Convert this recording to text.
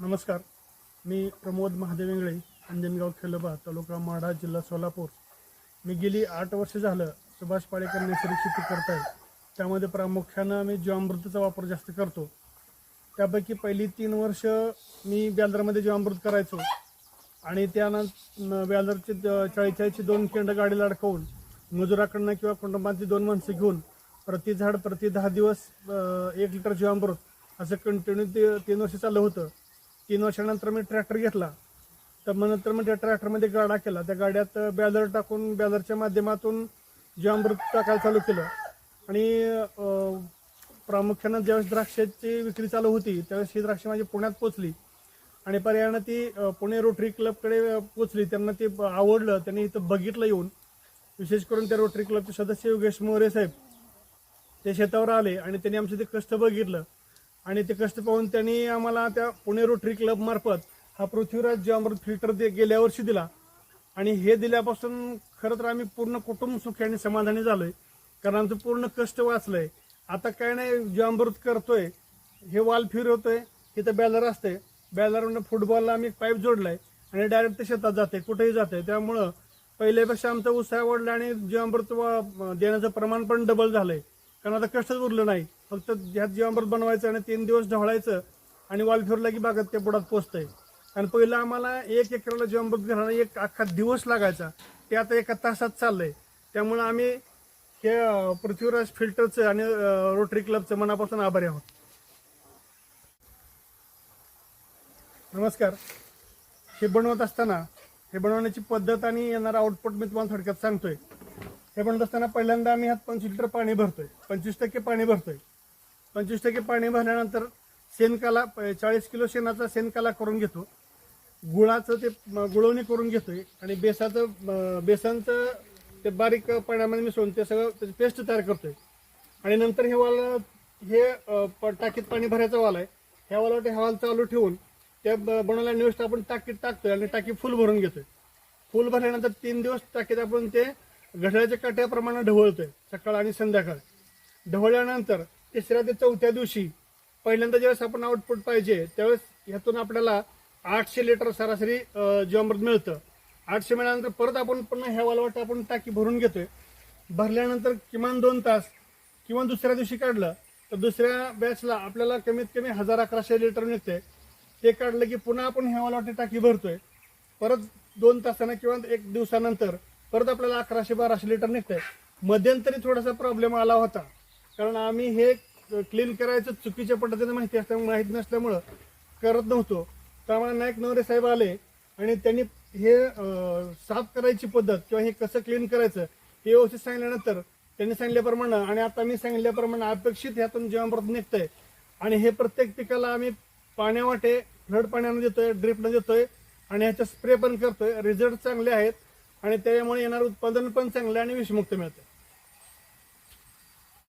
नमस्कार. मी प्रमोद महादेव इंगळे अंजनगाव खेलोबा तालुका माढा जिल्हा सोलापूर. मी गेली आठ वर्ष झालं सुभाष पाळेकर नैसर्गिक शेती करत आहे त्यामध्ये प्रामुख्यानं मी जीवामृताचा वापर जास्त करतो. त्यापैकी पहिली तीन वर्ष मी ब्यालदरमध्ये जीवामृत करायचो. आणि त्यानंतर ब्यालदरचे चाळीचाळीसची दोन केंड गाडीला अडकवून मजुराकडनं किंवा कुटुंबातली दोन माणसं घेऊन प्रति झाड प्रति दहा दिवस एक लिटर जीवामृत असं कंटिन्यू ते तीन वर्ष चाललं होतं. तीन वर्षानंतर मी ट्रॅक्टर घेतला. तर मग नंतर मग त्या ट्रॅक्टरमध्ये गाडा केला. त्या गाड्यात बॅलर टाकून बॅलरच्या माध्यमातून जीवामृत टाकायला चालू केलं. आणि प्रामुख्यानं ज्यावेळेस द्राक्षाची विक्री चालू होती त्यावेळेस ही द्राक्ष माझी पुण्यात पोचली आणि पर्यायानं ती पुणे रोटरी क्लबकडे पोचली त्यांना ते आवडलं. त्यांनी इथं बघितलं येऊन. विशेष करून त्या रोटरी क्लबचे सदस्य योगेश मोरे साहेब. ते शेतावर आले आणि त्यांनी आमचं ते कष्ट बघितलं. आणि ते कष्ट पाहून त्यांनी आम्हाला त्या पुणे रोटरी क्लब मार्फत हा पृथ्वीराज जीवामृत फिल्टर दे गेल्या वर्षी दिला. आणि हे दिल्यापासून खरं तर आम्ही पूर्ण कुटुंब सुखी आणि समाधानी झालोय. कारण आमचं पूर्ण कष्ट वाचलंय. आता काय नाही जीवामृत करतोय. हे वाल फिरवतोय. इथं बॅलर असते बॅलरवरनं फुटबॉलला आम्ही पाईप जोडलाय. आणि डायरेक्ट ते शेतात जाते कुठेही जाते त्यामुळं पहिल्यापेक्षा आमचा उत्साह वाढला आणि जीवामृत वा- देण्याचं प्रमाण पण डबल झालंय. कारण आता कष्टच उरलं नाही. फक्त ह्यात जीवामृत बनवायचं आणि तीन दिवस ढवळायचं आणि वाल फिरला की बागात ते बुडात पोचतंय. आणि पहिलं आम्हाला एक एकराला जीवामृत घालायला एक अख्खा दिवस लागायचा. ते आता एका तासात चाललंय. त्यामुळे आम्ही हे पृथ्वीराज फिल्टरचं आणि रोटरी क्लबचं मनापासून आभारी आहोत. नमस्कार. हे बनवत असताना हे बनवण्याची पद्धत आणि येणारा आउटपुट मी तुम्हाला थोडक्यात सांगतोय. हे बनवत असताना पहिल्यांदा आम्ही ह्यात पंचवीस लिटर पाणी भरतोय. पंचवीस टक्के पाणी भरतोय. पंचवीस टक्के पाणी भरल्यानंतर शेणकाला चाळीस किलो शेणाचा शेणकाला करून घेतो. गुळाचं ते गुळवणी करून घेतोय आणि बेसाचं बेसनचं ते बारीक पाण्यामध्ये मिसळून ते सगळं त्याची पेस्ट तयार करतोय. आणि नंतर हे वाल हे प- टाकीत पाणी भरायचा वाल आहे. ह्या वालावर हा वाल चालू ठेवून त्या ब- बनवलेल्या आपण टाकीत टाकतोय आणि टाकी फुल भरून घेतोय. फुल भरल्यानंतर तीन दिवस टाकीत आपण ते घड्याळ्याच्या काट्याप्रमाणे ढवळतोय सकाळ आणि संध्याकाळ. ढवळल्यानंतर तिसऱ्या ते चौथ्या दिवशी पहिल्यांदा ज्यावेळेस आपण आउटपुट पाहिजे त्यावेळेस ह्यातून आपल्याला आठशे लिटर सरासरी जीवामृत मिळतं. आठशे मिळाल्यानंतर परत आपण पुन्हा ह्या वालवाट आपण टाकी भरून घेतोय. भरल्यानंतर किमान दोन तास किंवा दुसऱ्या दिवशी काढलं तर दुसऱ्या बॅचला आपल्याला कमीत कमी हजार अकराशे लिटर मिळते ते काढलं की पुन्हा आपण ह्या वालवाटी टाकी भरतोय. परत दोन तासानं किंवा एक दिवसानंतर परत आपल्याला अकराशे बाराशे लिटर निघतंय. मध्यंतरी थोडासा प्रॉब्लेम आला होता. कारण आम्ही हे क्लीन करायचं चुकीच्या पद्धतीने माहिती असल्यामुळे माहीत नसल्यामुळं करत नव्हतो. त्यामुळे नायक नवरे साहेब आले आणि त्यांनी हे साफ करायची पद्धत किंवा हे कसं क्लीन करायचं हे व्यवस्थित सांगितल्यानंतर त्यांनी सांगितल्याप्रमाणे आणि आता मी सांगितल्याप्रमाणे अपेक्षित ह्यातून जीवामृत निघतंय. आणि हे प्रत्येक पिकाला आम्ही पाण्यावाटे फ्लड पाण्यानं देतोय ड्रिपनं देतोय आणि ह्याचा स्प्रे पण करतोय. रिझल्ट चांगले आहेत आणि त्यामुळे येणारं उत्पादन पण चांगलं आहे आणि विषमुक्त मिळतं